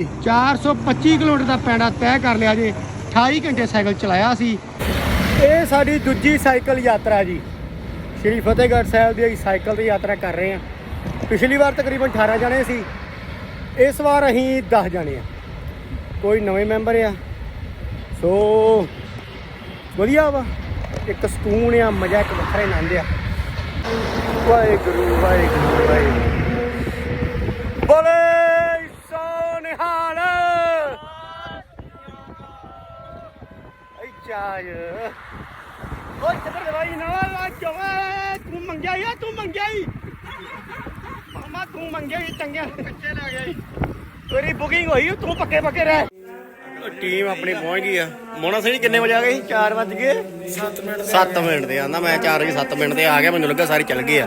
425 kilometre ਦਾ ਪੈਂਡਾ ਤੈਅ ਕਰ ਲਿਆ ਜੇ 28 ਘੰਟੇ ਸਾਈਕਲ ਚਲਾਇਆ ਸੀ। ਇਹ ਸਾਡੀ ਦੂਜੀ ਸਾਈਕਲ ਯਾਤਰਾ ਜੀ। ਸ਼੍ਰੀ ਫਤਿਹਗੜ੍ਹ ਸਾਹਿਬ ਦੀ ਅਸੀਂ ਸਾਈਕਲ ਦੀ ਯਾਤਰਾ ਕਰ ਰਹੇ ਹਾਂ। ਪਿਛਲੀ ਵਾਰ ਤਕਰੀਬਨ 18 ਜਣੇ ਸੀ। ਇਸ ਵਾਰ ਅਸੀਂ 10 ਜਣੇ ਆ ਕੋਈ ਨਵੇਂ ਮੈਂਬਰ ਆ। ਸੋ, ਵਧੀਆ ਵਾ। ਇੱਕ ਸਕੂਨ ਆ, ਮਜ਼ਾ ਇੱਕ ਵੱਖਰਾ ਆਨੰਦ ਆ। ਵਾਹਿਗੁਰੂ ਵਾਹਿਗੁਰੂ ਵਾਹਿਗੁਰੂ। ਬੋਲੇ! ਈ ਚਾਜ। ਓਏ ਸਬਰ ਦਵਾਈ ਨਾ ਆ ਚੋਏ ਤੂੰ ਮੰਗਿਆ ਯਾ ਤੂੰ ਮੰਗਿਆ ਈ ਮਾਮਾ ਤੂੰ ਮੰਗਿਆ ਈ ਚੰਗਿਆ ਕੱਚੇ ਲੈ ਗਿਆ ਈ ਤੇਰੀ ਬੁਕਿੰਗ ਹੋਈ ਤੂੰ ਪੱਕੇ ਪੱਕੇ ਰਹਿ। ਟੀਮ ਆਪਣੀ ਪਹੁੰਚ ਗਈ ਆ। ਮੋਨਾ ਸਿੰਘ ਕਿੰਨੇ ਵਜੇ ਆ ਗਏ 4 ਵਜ ਗਏ। 7 ਮਿੰਟ 7 ਮਿੰਟ ਦੇ ਆਂਦਾ ਮੈਂ 4 ਵਜੇ 7 ਮਿੰਟ ਤੇ ਆ ਗਿਆ ਮੈਨੂੰ ਲੱਗਾ ਸਾਰੇ ਚੱਲ ਗਏ ਆ।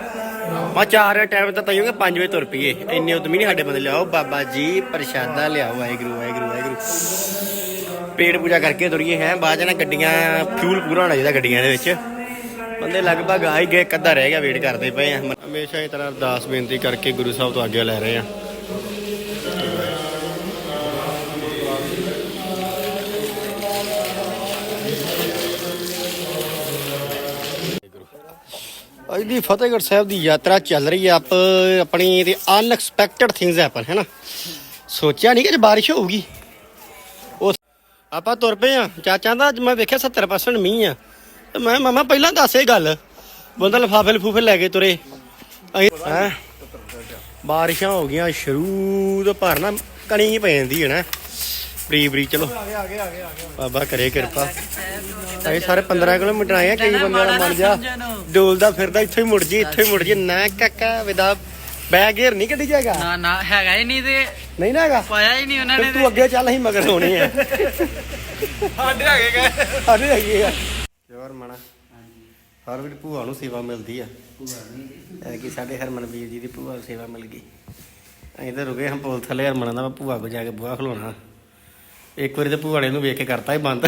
ਮੈਂ 4 ਵਜੇ ਟਾਈਮ ਤਾਂ ਤਈਓਗੇ 5 ਵਜੇ ਤੁਰ ਪਈਏ। ਇੰਨੇ ਉਦਮੀ ਨਹੀਂ ਸਾਡੇ ਬੰਦੇ ਲਿਆਓ। ਬਾਬਾ ਜੀ ਪ੍ਰਸ਼ਾਦਾ ਲਿਆਓ ਵਾਹਿਗੁਰੂ ਵਾਹਿਗੁਰੂ ਵਾਹਿਗੁਰੂ। ਪੇੜ ਪੂਜਾ ਕਰਕੇ ਤੁਰੀਏ ਹੈ। ਬਾਅਦ ਚ ਨਾ ਗੱਡੀਆਂ ਫਿਊਲ ਪੂਰਾ ਹੋਣਾ ਚਾਹੀਦਾ ਗੱਡੀਆਂ ਦੇ ਵਿੱਚ। ਬੰਦੇ ਲਗਭਗ ਆ ਹੀ ਗਏ, ਇੱਕ ਅੱਧਾ ਰਹਿ ਗਿਆ ਵੇਟ ਕਰਦੇ ਪਏ ਆ। ਹਮੇਸ਼ਾ ਹੀ ਤਰ੍ਹਾਂ ਅਰਦਾਸ ਬੇਨਤੀ ਕਰਕੇ ਗੁਰੂ ਸਾਹਿਬ ਤੋਂ ਆਗਿਆ ਲੈ ਰਹੇ ਆ। ਅੱਜ ਦੀ ਫਤਿਹਗੜ੍ਹ ਸਾਹਿਬ ਦੀ ਯਾਤਰਾ ਚੱਲ ਰਹੀ ਹੈ ਆਪ, ਆਪਣੀ ਤੇ ਅਨਐਕਸਪੈਕਟਡ ਥਿੰਗਸ ਹੈਪਨ ਹੈ ਨਾ? ਸੋਚਿਆ ਨਹੀਂ ਕਿ ਜੇ ਬਾਰਿਸ਼ ਹੋਊਗੀ। ਆਪਾਂ ਤੁਰ ਪਏ ਆ। ਚਾਚਾ ਦਾ ਅੱਜ ਮੈਂ ਵੇਖਿਆ 70% ਮੀਂਹ ਆ। ਤੇ ਮੈਂ ਮਮਾ ਪਹਿਲਾਂ ਦੱਸ ਇਹ ਗੱਲ। ਬੰਦਾ ਲਫਾਫੇ ਲਫੂਫੇ ਲੈ ਕੇ ਤੁਰੇ। ਹੈ? ਬਾਰਿਸ਼ਾਂ ਹੋ ਗਈਆਂ ਸ਼ੁਰੂ ਤੋਂ ਭਰਨਾ ਕਣੀ ਹੀ ਪੈ ਜਾਂਦੀ ਹੈ ਨਾ। ਬਰੀ ਬਰੀ ਚਲੋ। ਬਾਬਾ ਕਰੇ ਕਿਰਪਾ। ਅਸੀਂ ਸਾਰੇ 15 ਕਿਲੋਮੀਟਰ ਆਏ ਆ ਕਈ ਬੰਦਿਆਂ ਦਾ ਮਨ ਜਾ ਡੋਲਦਾ ਫਿਰਦਾ ਇੱਥੇ ਹੀ ਮੁੜ ਜੀ ਇੱਥੇ ਹੀ ਮੁੜ ਜੀ ਨਾ ਕਾਕਾ ਵਿਦਾ ਬੈਗ ਘੇਰ ਨਹੀਂ ਕੱਢੀ ਜਾਏਗਾ। ਨਾ ਨਾ ਹੈਗਾ ਹੀ ਨਹੀਂ ਤੇ ਨਹੀਂ ਨਾ ਹੈਗਾ? ਪਾਇਆ ਹੀ ਨਹੀਂ ਉਹਨਾਂ ਨੇ ਤੂੰ ਅੱਗੇ ਚੱਲ ਅਸੀਂ ਮਗਰ ਹੋਣੇ ਆ। ਸਾਡੇ ਹੈਗੇ ਗਏ। ਸਾਡੇ ਹੈਗੇ ਆ। ਜਵਰ ਮਣਾ। ਹਰ ਵੀ ਭੂਆ ਨੂੰ ਸੇਵਾ ਮਿਲਦੀ ਆ। ਭੂਆ ਕਿ ਸਾਡੇ ਹਰਮਨਵੀਰ ਜੀ ਦੀ ਭੂਆ ਨੂੰ ਸੇਵਾ ਮਿਲ ਗਈ। ਅਸੀਂ ਤਾਂ ਰੁਕੇ ਹਾਂ ਪੁਲ ਥੱਲੇ ਹਰਮਨਾਂ ਦਾ ਮੈਂ ਭੂਆ ਕੋ ਜਾ ਕੇ ਬੂਹਾ ਖਲੋਣਾ। ਇੱਕ ਵਾਰੀ ਤੇ ਭੂਆ ਨੇ ਇਹਨੂੰ ਵੇਖ ਕੇ ਕਰਤਾ ਹੀ ਬੰਦ।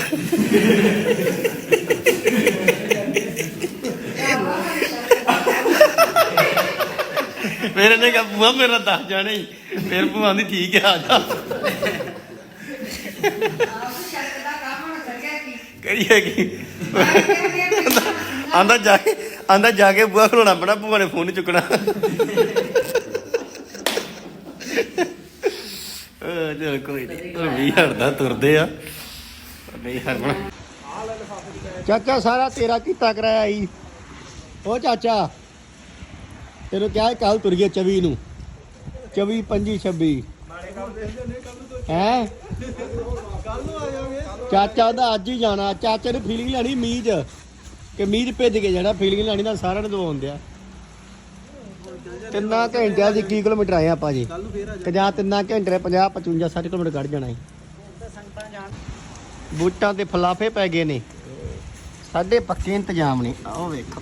ਮੇਰੇ ਨੇ ਕਿਹਾ, ਭੂਆ, ਮੇਰਾ ਦੱਸ ਜਾਣਾ ਹੀ। ਫਿਰ ਭੂਆ ਦੀ ਠੀਕ ਹੈ, ਆ ਜਾ। ਕਰੀਏ ਕੀ? ਆਂਦਾ ਜਾ ਕੇ, ਆਂਦਾ ਜਾ ਕੇ ਬੂਹਾ ਖਲੋਣਾ ਪੈਣਾ, ਭੂਆ ਨੇ ਫੋਨ ਚੁੱਕਣਾ। ਚਲ ਕੋਈ ਨਹੀਂ ਵੀ ਹੜਦਾ ਤੁਰਦੇ ਆ। ਨਹੀਂ ਹਰਮਣ ਚਾਚਾ, ਸਾਰਾ ਤੇਰਾ ਕੀਤਾ ਕਰਾਇਆ ਈ। ਉਹ ਚਾਚਾ। ਤੈਨੂੰ ਕਿਹਾ ਕੱਲ ਤੁਰ ਗਿਆ 24 ਨੂੰ। 24 25 26 ਹੈ? ਚਾਚਾ ਦਾ ਅੱਜ ਹੀ ਜਾਣਾ। ਚਾਚੇ ਨੇ ਫੀਲਿੰਗ ਲੈਣੀ ਮੀਜ। ਕਿ ਮੀਜ ਭੇਜ ਕੇ ਜਾਣਾ ਫੀਲਿੰਗ ਲੈਣੀ ਤਾਂ ਸਾਰਿਆਂ ਨੂੰ ਦਵਾਉਣ ਦਿਆ ਤਿੰਨਾਂ ਘੰਟਿਆਂ ਦੀ 21 ਕਿਲੋਮੀਟਰ ਆਏ ਆਪਾਂ ਜੀ? ਤੇ ਤਿੰਨਾਂ ਘੰਟੇ 50 55 60 ਕਿਲੋਮੀਟਰ ਕੱਢ ਜਾਣਾ ਹੈ ਬੂਟਾਂ ਤੇ ਫਲਾਫੇ ਪੈ ਗਏ ਨੇ। ਸਾਡੇ ਪੱਕੇ ਇੰਤਜ਼ਾਮ ਨੇ। ਆਓ ਵੇਖੋ।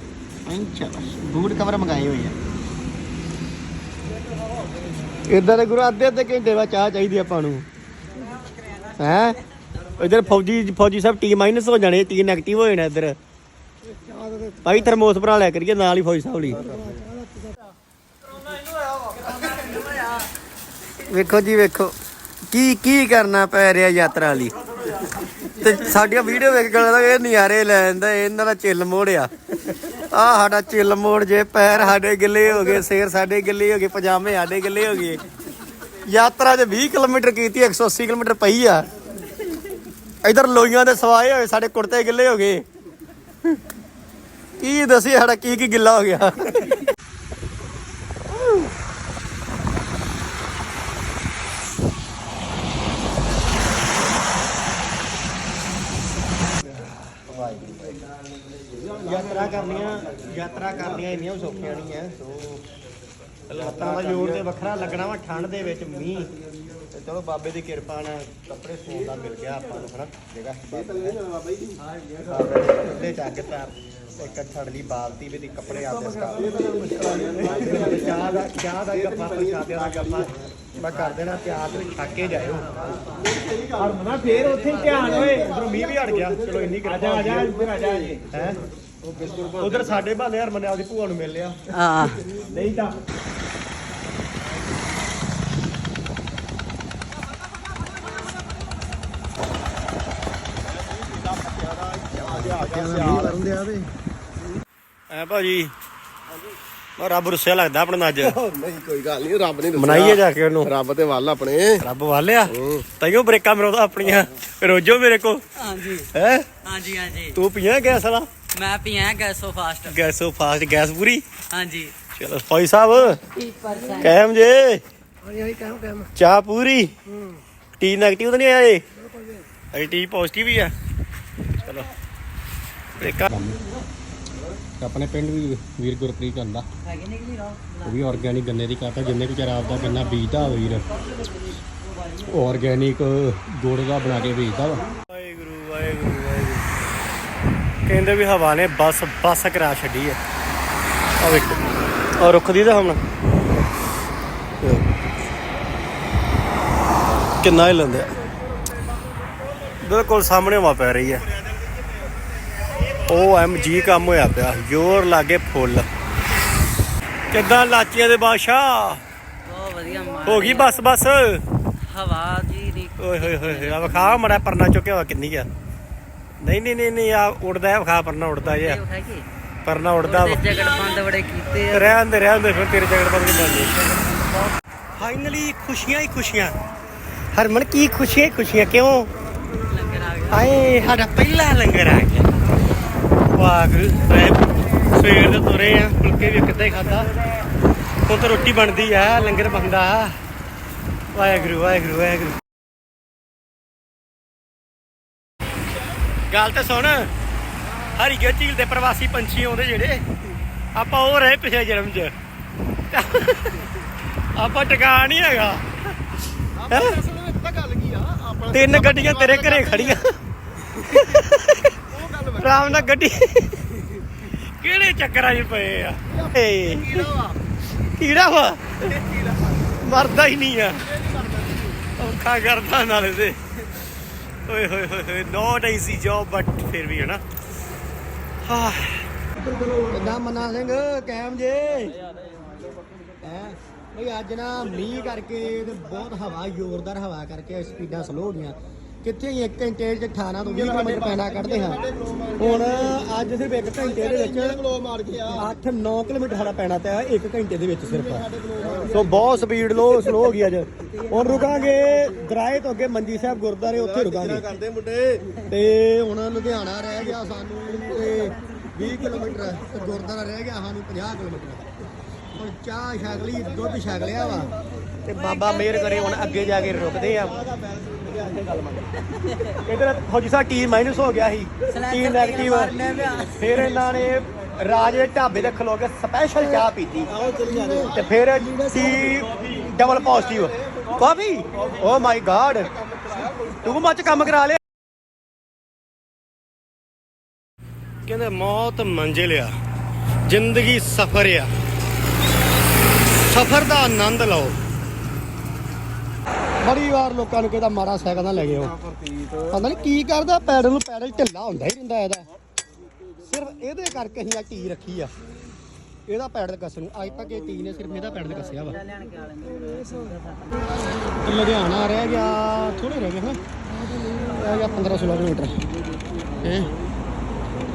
ਇੰਚਾ ਬੂਟ ਕਵਰ ਮੰਗਾਏ ਹੋਏ ਆ। ਇਦਾਂ ਦੇ ਗੁਰੂ, ਅੱਧੇ ਅੱਧੇ ਘੰਟੇ ਬਾਅਦ ਚਾਹ ਚਾਹੀਦੀ ਆਪਾਂ ਨੂੰ। ਹੈ? ਇਧਰ ਫੌਜੀ ਫੌਜੀ ਸਾਹਿਬ ਟੀ ਮਾਈਨਸ ਹੋ ਜਾਣੇ ਟੀ ਨੈਗੇਟਿਵ ਹੋ ਜਾਣਾ ਇਧਰ। ਭਾਈ ਥਰਮੋਸ ਭਰਾ ਲਿਆ ਕਰੀਏ, ਨਾਲ ਹੀ ਫੌਜੀ ਸਾਹਿਬ ਲਈ। ਵੇਖੋ ਜੀ, ਵੇਖੋ। ਕੀ ਕੀ ਕਰਨਾ ਪੈ ਰਿਹਾ ਯਾਤਰਾ ਲਈ। ਤੇ ਸਾਡੀਆਂ ਵੀਡੀਓ ਵੇਖ ਕੇ ਇਹ ਨਜ਼ਾਰੇ ਲੈ ਜਾਂਦਾ ਇਹਨਾਂ ਦਾ ਚਿੱਲ ਮੋੜਿਆ। ਆ ਸਾਡਾ ਚਿੱਲ ਮੋੜ ਜੇ, ਪੈਰ ਸਾਡੇ ਗਿੱਲੇ ਹੋ ਗਏ, ਸਿਰ ਸਾਡੇ ਗਿੱਲੇ ਹੋ ਗਏ, ਪਜਾਮੇ ਸਾਡੇ ਗਿੱਲੇ ਹੋ ਗਏ। ਯਾਤਰਾ ਜੇ 20 ਕਿਲੋਮੀਟਰ ਕੀਤੀ 180 ਕਿਲੋਮੀਟਰ ਪਈ ਆ। ਇਧਰ ਲੋਈਆਂ ਦੇ ਸਵਾਏ ਹੋਏ, ਸਾਡੇ ਕੁੜਤੇ ਗਿੱਲੇ ਹੋ ਗਏ। ਕੀ ਦੱਸੀ ਸਾਡਾ ਕੀ ਕੀ ਗਿੱਲਾ ਹੋ ਗਿਆ। ਕਰਨੀਆਂ ਯਾਤਰਾ ਕਰਨੀਆਂ ਇੰਨੀਆਂ ਸੌਖੀਆਂ ਨਹੀਂ ਐ ਸੋ ਲੱਤਾਂ ਦਾ ਜ਼ੋਰ ਤੇ ਵੱਖਰਾ ਲੱਗਣਾ ਵਾ ਠੰਡ ਦੇ ਵਿੱਚ ਮੀਂਹ। ਤੇ ਚਲੋ ਬਾਬੇ ਦੀ ਕਿਰਪਾ ਨਾਲ ਕੱਪੜੇ ਸੌਣ ਦਾ ਮਿਲ ਗਿਆ ਆਪਾਂ ਨੂੰ ਹਨਾ ਜਗ੍ਹਾ ਚੱਗ ਤਾਰ ਬਾਲਟੀ ਵੀ ਦੀ ਕੱਪੜੇ ਆਪਦੇ ਸਟਾਫ ਚਾਹ ਦਾ ਚਾਹ ਦਾ ਗੱਪਾ ਪ੍ਰਸ਼ਾਦਿਆਂ ਦਾ ਗੱਪਾ ਮੈਂ ਕਰ ਦੇਣਾ ਤਿਆਰ ਤੇ ਛੱਕ ਕੇ ਜਾਇਓ। ਹਰਮਨਾ ਫੇਰ ਉੱਥੇ ਹੀ ਧਿਆਨ ਹੋਏ ਉਧਰੋਂ ਮੀਂਹ ਵੀ ਹਟ ਗਿਆ। ਚਲੋ ਇੰਨੀ ਕਿਰਪਾ ਆ ਜਾ ਇੱਧਰ ਆ ਜਾ ਜੀ। ਹੈ? ਉਧਰ ਸਾਡੇ ਭਾਲੇ ਹਰਮਨ ਨੇ ਆਪਦੀ ਭੂਆ ਨੂੰ ਮਿਲ ਲਿਆ। ਹਾਂ। ਨਹੀਂ ਤਾਂ ਐ ਭਾਜੀ। ਮੈਂ ਰੱਬ ਰੁੱਸਿਆ ਲੱਗਦਾ ਆਪਣੇ ਅੱਜ। ਨਹੀਂ ਕੋਈ ਗੱਲ ਨਹੀਂ ਰੱਬ ਨਹੀਂ ਮਨਾਈਏ ਜਾ ਕੇ ਉਹਨੂੰ। ਰੱਬ ਤੇ ਵੱਲ ਆਪਣੇ। ਰੱਬ ਵਾਲਿਆ ਤਈਓ ਬ੍ਰੇਕਾਂ ਮਰੋਦਾ ਆਪਣੀਆਂ। ਰੋਜੋ ਮੇਰੇ ਕੋ ਹਾਂਜੀ। ਹੈ? ਹਾਂਜੀ ਹਾਂਜੀ। ਤੂੰ ਪੀਆ ਗਿਆ ਸਲਾ ਮੈਂ ਪੀਆ ਗੈਸੋ ਫਾਸਟ ਗੈਸੋ ਫਾਸਟ ਗੈਸ ਪੂਰੀ? ਹਾਂਜੀ। ਚਲੋ ਫੌਜੀ ਸਾਹਿਬ ਕਹਿਮ ਜੇ। ਚਾਹ ਪੂਰੀ? ਟੀ ਨੈਗੇਟਿਵ ਤਾਂ ਨਹੀਂ ਆਇਆ ਏ ਟੀ ਪੋਜ਼ਿਟਿਵ ਹੀ ਆ। ਚਲੋ। ਬ੍ਰੇਕਾਂ ਆਪਣੇ ਪਿੰਡ ਵੀ ਵੀਰ ਗੁਰਪ੍ਰੀਤ ਰੋ ਉਹ ਵੀ ਆਰਗੈਨਿਕ ਗੰਨੇ ਦੀ ਕਰਦਾ ਜਿੰਨੇ ਕੁ ਚਿਰ ਆਪਦਾ ਗੰਨਾ ਬੀਜਦਾ ਵੀਰ। ਉਹ ਆਰਗੈਨਿਕ ਗੁੜ ਦਾ ਬਣਾ ਕੇ ਵੇਚਦਾ ਵਾ। ਵਾਹਿਗੁਰੂ ਵਾਹਿਗੁਰੂ ਕਹਿੰਦੇ ਵੀ ਹਵਾ ਨੇ ਬਸ ਬਸ ਕਰਾ ਛੱਡੀ ਹੈ ਆ ਵੇਖੋ। ਆ ਰੁੱਖ ਦੀ ਤਾਂ ਹੁਣ। ਕਿੰਨਾ ਹੀ ਲੰਦੇ ਬਿਲਕੁਲ ਸਾਹਮਣੇ ਹਵਾ ਪੈ ਰਹੀ ਹੈ ਓ ਐਮ ਜੀ ਕੰਮ ਹੋਇਆ ਪਿਆ। ਜ਼ੋਰ ਲਾਗੇ ਫੁੱਲ। ਕਿੱਦਾਂ ਲਾਚੀਆਂ ਦੇ ਬਾਦਸ਼ਾਹ? ਬਹੁਤ ਵਧੀਆ ਮਾਰ ਹੋ ਗਈ ਬਸ ਬਸ। ਹਵਾ ਜੀ ਦੀ। ਓਏ ਹੋਏ ਹੋਏ ਹੋਏ। ਆ ਵਿਖਾ ਮੜਾ ਪਰਨਾ ਚੁੱਕਿਆ ਹੋਇਆ ਕਿੰਨੀ ਆ। ਨਹੀਂ ਨਹੀਂ ਨਹੀਂ ਨਹੀਂ ਆ ਉੜਦਾ ਹੈ ਵਿਖਾ ਪਰਨਾ ਉੜਦਾ ਜੇ ਪਰਨਾ ਉੜਦਾ ਤੇ ਜਗੜ ਬੰਦ ਬੜੇ ਕੀਤੇ ਆ। ਰਹਿਣ ਦੇ ਰਹਿਣ ਦੇ ਫਿਰ ਤੇਰੇ ਜਗੜ ਬੰਦ ਨਹੀਂ ਬਣਨੀ ਫਾਈਨਲੀ ਖੁਸ਼ੀਆਂ ਹੀ ਖੁਸ਼ੀਆਂ। ਹਰਮਨ ਕੀ ਖੁਸ਼ੀਆਂ ਹੀ ਖੁਸ਼ੀਆਂ ਕਿਉਂ? ਲੰਗਰ ਆ ਗਿਆ। ਆਏ ਸਾਡਾ ਪਹਿਲਾ ਲੰਗਰ ਆ ਗਿਆ। ਸਾਹਿਬ ਸਵੇਰ ਦੇ ਤੁਰੇ ਆ ਫੁਲਕੇ ਵੀ ਕਿੱਦਾਂ ਹੀ ਖਾਦਾ ਹੁਣ ਤਾਂ ਰੋਟੀ ਬਣਦੀ ਆ ਲੰਗਰ ਬਣਦਾ। ਵਾਹਿਗੁਰੂ ਵਾਹਿਗੁਰੂ ਵਾਹਿਗੁਰੂ। ਗੱਲ ਤਾਂ ਸੁਣ। ਹਰੀਕੇ ਝੀਲ ਦੇ ਪ੍ਰਵਾਸੀ ਪੰਛੀ ਆਉਂਦੇ ਜਿਹੜੇ। ਆਪਾਂ ਉਹ ਰਹੇ ਪਿਛਲੇ ਜਨਮ 'ਚ। ਆਪਾਂ ਟਿਕਾ ਨਹੀਂ ਹੈਗਾ। ਹੈਂ? ਗੱਲ ਕੀ ਆ ਆਪਣਾ ਤਿੰਨ ਗੱਡੀਆਂ ਤੇਰੇ ਘਰੇ ਖੜੀਆਂ। ਆਰਾਮ ਨਾਲ ਗੱਡੀ। ਕਿਹੜੇ ਚੱਕਰਾਂ 'ਚ ਪਏ ਆ? ਏ ਕੀੜਾ ਵਾ। ਮਰਦਾ ਹੀ ਨਹੀਂ ਆ। ਔਖਾ ਕਰਦਾ ਨਾਲੇ ਤੇ। ਓਏ ਹੋਏ ਹੋਏ ਹੋਏ ਈਜ਼ੀ ਜੌਬ ਬਟ ਫਿਰ ਵੀ ਹੈ ਹਾਂ ਕਿੱਦਾਂ ਮੰਨਾ ਸਿੰਘ? ਕਾਇਮ ਜੇ। ਹੈ? ਬਈ ਅੱਜ ਨਾ ਮੀਂਹ ਕਰਕੇ ਤੇ ਬਹੁਤ ਹਵਾ, ਜ਼ੋਰਦਾਰ ਹਵਾ ਕਰਕੇ ਸਪੀਡਾਂ ਸਲੋ ਹੋ ਗਈਆਂ ਕਿੱਥੇ ਹੀ 1 ਘੰਟੇ ਚ 18 ਤੋਂ 20 ਕਿਲੋਮੀਟਰ ਪੈਣਾ ਕੱਢਦੇ ਹਾਂ। ਹੁਣ ਅੱਜ ਸਿਰਫ 1 ਘੰਟੇ ਦੇ ਵਿੱਚ ਗਲੋ ਮਾਰ ਕੇ ਆ 8-9 ਕਿਲੋਮੀਟਰ ਸਾਡਾ ਪੈਣਾ ਤੇ 1 ਘੰਟੇ ਦੇ ਵਿੱਚ ਸਿਰਫ। ਸੋ ਬਹੁਤ ਸਪੀਡ ਲੋ ਸਲੋ ਹੋ ਗਈ ਅੱਜ। ਹੁਣ ਰੁਕਾਂਗੇ ਗਰਾਏ ਤੋਂ ਅੱਗੇ ਮੰਜੀ ਸਾਹਿਬ ਗੁਰਦਾਰੇ ਉੱਥੇ ਰੁਕਾਂਗੇ। ਤੇ ਹੁਣ ਲੁਧਿਆਣਾ ਰਹਿ ਗਿਆ ਸਾਨੂੰ ਤੇ 20 ਕਿਲੋਮੀਟਰ ਗੁਰਦਾਰਾ ਰਹਿ ਗਿਆ ਸਾਨੂੰ 50 ਕਿਲੋਮੀਟਰ ਹੁਣ ਚਾਹ ਛਕ ਲਈ ਦੁੱਧ ਛਕ ਲਿਆ ਵਾ। ਤੇ ਬਾਬਾ ਮਿਹਰ ਕਰੇ ਹੁਣ ਅੱਗੇ ਜਾ ਕੇ ਰੁਕਦੇ ਆ। ਇਧਰ ਫੌਜੀ ਸਾਹਿਬ ਟੀ ਮਾਈਨਸ ਹੋ ਗਿਆ ਸੀ। ਟੀ ਨੈਗੇਟਿਵ ਫਿਰ ਇਹਨਾਂ ਨੇ ਰਾਜ ਦੇ ਢਾਬੇ ਤੇ ਖਲੋ ਕੇ ਸਪੈਸ਼ਲ ਚਾਹ ਪੀਤੀ। ਤੇ ਫਿਰ ਟੀ ਡਬਲ ਪੋਜ਼ਿਟਿਵ ਕਾਫੀ oh my god too much ਕੰਮ ਕਰਾ ਲਿਆ। ਕਹਿੰਦੇ ਮੌਤ ਮੰਜ਼ਿਲ ਆ ਜ਼ਿੰਦਗੀ ਸਫ਼ਰ ਆ। ਸਫ਼ਰ ਦਾ ਆਨੰਦ ਲਓ। ਬੜੀ ਵਾਰ ਲੋਕਾਂ ਨੂੰ ਕਹਿੰਦਾ ਮਾਰਾ ਸਾਈਕਲ ਨਾ ਲੈ ਗਏ ਪਤਾ ਨਹੀਂ ਕੀ ਕਰਦਾ, ਪੈਡਲ ਨੂੰ ਪੈਡਲ ਢਿੱਲਾ ਹੁੰਦਾ ਹੀ ਰਹਿੰਦਾ ਇਹਦਾ। ਸਿਰਫ ਇਹਦੇ ਕਰਕੇ ਅਸੀਂ ਆ ਟੀ ਰੱਖੀ ਆ। ਇਹਦਾ ਪੈਡਲ ਕੱਸ ਨੂੰ। ਅੱਜ ਤੱਕ ਇਹ ਟੀ ਨੇ ਸਿਰਫ ਇਹਦਾ ਪੈਡਲ ਕੱਸਿਆ ਵਾ। ਲੁਧਿਆਣਾ ਰਹਿ ਗਿਆ ਥੋੜੇ ਰਹਿ ਗਏ ਹਾਂ ਰਹਿ ਗਿਆ 15 16 ਕਿਲੋਮੀਟਰ। ਹੈ?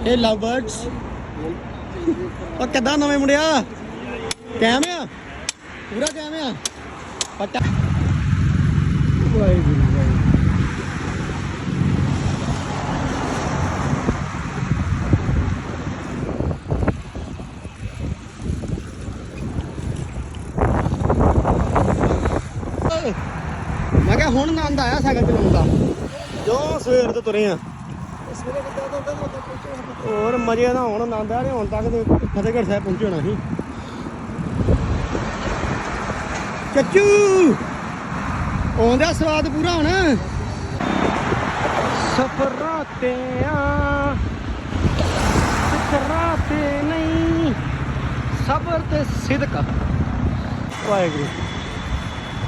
ਇਹ ਲਵ ਬਰਡਸ ਉਹ ਕਿੱਦਾਂ ਨਵੇਂ ਮੁੰਡਿਆ? ਕੈਮ ਆ? ਪੂਰਾ ਕੈਮ ਆ? ਪੱਟਾ ਵਾਹਿਗੁਰੂ ਵਾਹਿਗੁਰੂ ਮੈਂ ਕਿਹਾ ਹੁਣ ਆਨੰਦ ਆਇਆ ਸਾਈਕਲ ਚਲਾਉਣ ਦਾ ਜੋ ਸਵੇਰ ਤੋਂ ਤੁਰੇ ਆ? ਹੋਰ ਮਜ਼ੇ ਦਾ ਹੁਣ ਆਨੰਦ ਆ ਰਿਹਾ ਹੁਣ ਤੱਕ ਤੇ ਫਤਿਹਗੜ੍ਹ ਸਾਹਿਬ ਪਹੁੰਚੇ ਹੋਣਾ ਸੀ। ਚੱਚੂ! ਆਉਂਦਾ ਸਵਾਦ ਪੂਰਾ ਹੁਣ। ਸਫਰਾਂ ਤੇ ਆ ਸਫਰਾਂ ਤੇ ਨਹੀਂ, ਸਬਰ ਤੇ ਸਿਦਕ। ਵਾਹਿਗੁਰੂ।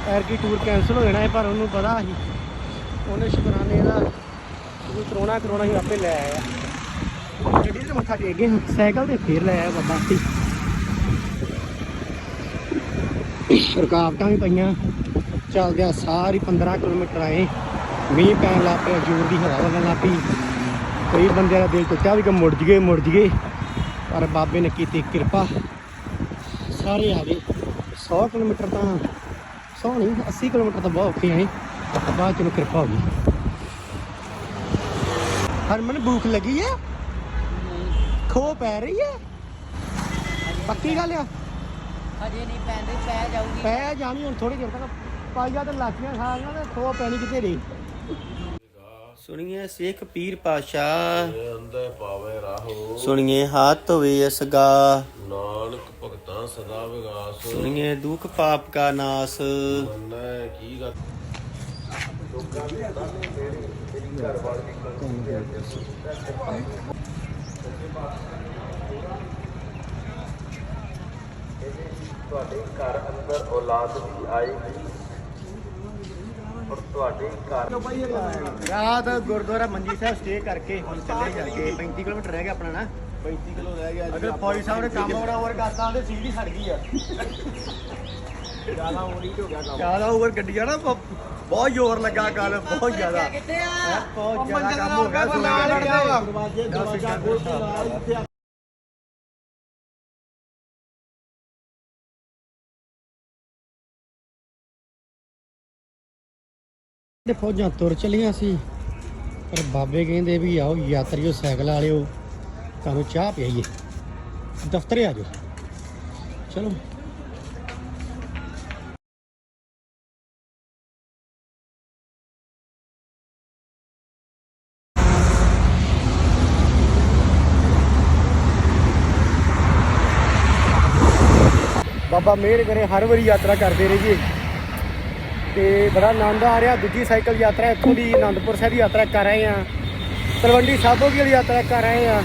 ਐਰ ਕੀ ਟੂਰ ਕੈਨਸਲ ਹੋ ਜਾਣਾ ਹੈ ਪਰ ਉਹਨੂੰ ਪਤਾ ਸੀ। ਉਹਨੇ ਸ਼ੁਕਰਾਨੇ ਦਾ ਉਹ ਕਰੋਨਾ ਕਰੋਨਾ ਹੀ ਆਪੇ ਲੈ ਆਇਆ। ਗੱਡੀ ਤੇ ਮੱਥਾ ਟੇਕ ਗਏ ਸਾਈਕਲ ਤੇ ਫੇਰ ਲੈ ਆਇਆ ਬਾਬਾ। ਸੀ ਰੁਕਾਵਟਾਂ ਵੀ ਪਈਆਂ। ਚੱਲਦਿਆਂ ਸਾਰੀ 15 ਕਿਲੋਮੀਟਰ ਆਏ। ਮੀਂਹ ਪੈਣ ਲੱਗ ਪਿਆ ਜ਼ੋਰ ਦੀ ਹਵਾ ਵਗਣ ਲੱਗ ਪਈ। ਕਈ ਬੰਦਿਆਂ ਦਾ ਦਿਲ ਟੁੱਟਿਆ ਵੀ ਕਿ ਮੁੜ ਜਗੇ ਮੁੜ ਜਗੇ ਪਰ ਬਾਬੇ ਨੇ ਕੀਤੀ ਕਿਰਪਾ। ਸਾਰੇ ਆ ਗਏ। 100 ਕਿਲੋਮੀਟਰ ਤਾਂ 100 ਨਹੀਂ 80 ਕਿਲੋਮੀਟਰ ਤਾਂ ਬਹੁਤ ਔਖੇ ਆਏ ਬਾਅਦ ਚਲੋ ਕਿਰਪਾ ਹੋ ਗਈ। ਹਰਮਨ ਭੂਖ ਲੱਗੀ ਹੈ ਖੋ ਪੈ ਰਹੀ ਹੈ ਪੱਕੀ ਗੱਲ ਆ? ਹਜੇ ਨਹੀਂ ਪੈਂਦੇ ਪੈ ਜਾਊਗੀ। ਪੈ ਜਾਣੀ ਹੁਣ ਥੋੜੀ ਦੇਰ ਤੱਕ। ਪਾਈਆ ਤੇ ਲਾਠੀਆਂ ਸਾਰੀਆਂ ਤੇ ਖੋ ਪੈਣੀ ਕਿਤੇ ਰਹੀ ਸੁਣੀਏ ਸਿੱਖ ਪੀਰ ਪਾਸ਼ਾ ਅੰਦੇ ਪਾਵੇ ਰਾਹੋ। ਸੁਣੀਏ ਹੱਥ ਹੋਵੇ ਅਸਗਾ। ਨਾਨਕ ਭਗਤਾਂ ਸਦਾ ਵਿਗਾਸ। ਸੁਣੀਏ ਦੁੱਖ ਪਾਪ ਕਾ ਨਾਸ। ਮੰਨੈ ਕੀ ਗੱਲ। ਤੁਹਾਡੇ ਘਰ ਅੰਦਰ ਔਲਾਦ ਵੀ ਆਏਗੀ ਔਰ ਤੁਹਾਡੇ ਘਰ ਰਾਤ ਗੁਰਦੁਆਰਾ ਮੰਜੀ ਸਾਹਿਬ ਸਟੇ ਕਰਕੇ ਹੁਣ ਚੱਲੇ ਜਾ ਕੇ 35 ਕਿਲੋਮੀਟਰ ਰਹਿ ਗਿਆ ਆਪਣਾ ਨਾ। 35 ਕਿਲੋ ਰਹਿ ਗਿਆ ਅਗਰ ਫੌਜੀ ਸਾਹਿਬ ਨੇ ਕੰਮ ਬੜਾ ਓਵਰ ਕਰਤਾ ਉਹਦੇ ਸੀਟ ਹੀ ਸੜ ਗਈ ਆ। ਜ਼ਿਆਦਾ ਓਵਰਹੀਟ ਹੋ ਗਿਆ ਕੰਮ। ਜ਼ਿਆਦਾ ਓਵਰ ਗੱਡੀਆਂ ਨਾ ਬਹੁਤ ਜ਼ੋਰ ਲੱਗਾ ਕੱਲ ਬਹੁਤ ਜ਼ਿਆਦਾ। ਬਹੁਤ ਜ਼ਿਆਦਾ ਕੰਮ ਹੋ ਗਿਆ ਦਰਵਾਜ਼ੇ ਦਰਵਾਜ਼ਾ ਖੋਲ ਕੇ ਨਾਲ ਇੱਥੇ ਤੇ ਫੌਜਾਂ ਤੁਰ ਚਲੀਆਂ ਸੀ, ਪਰ ਬਾਬੇ ਕਹਿੰਦੇ ਵੀ ਆਓ ਯਾਤਰੀਓ ਸਾਈਕਲ ਵਾਲਿਓ ਤੁਹਾਨੂੰ ਚਾਹ ਪਿਆਈਏ। ਦਫ਼ਤਰੇ ਆ ਜਾਓ। ਚਲੋ। ਬਾਬਾ ਮਿਹਰ ਕਰੇ, ਹਰ ਵਾਰੀ ਯਾਤਰਾ ਕਰਦੇ ਰਹੀਏ। ਤੇ ਬੜਾ ਆਨੰਦ ਆ ਰਿਹਾ। ਦੂਜੀ ਸਾਈਕਲ ਯਾਤਰਾ ਇੱਥੋਂ ਦੀ ਆਨੰਦਪੁਰ ਸਾਹਿਬ ਦੀ ਯਾਤਰਾ ਕਰ ਰਹੇ ਆ ਤਲਵੰਡੀ ਸਾਬੋ ਦੀ ਯਾਤਰਾ ਕਰ ਰਹੇ ਆ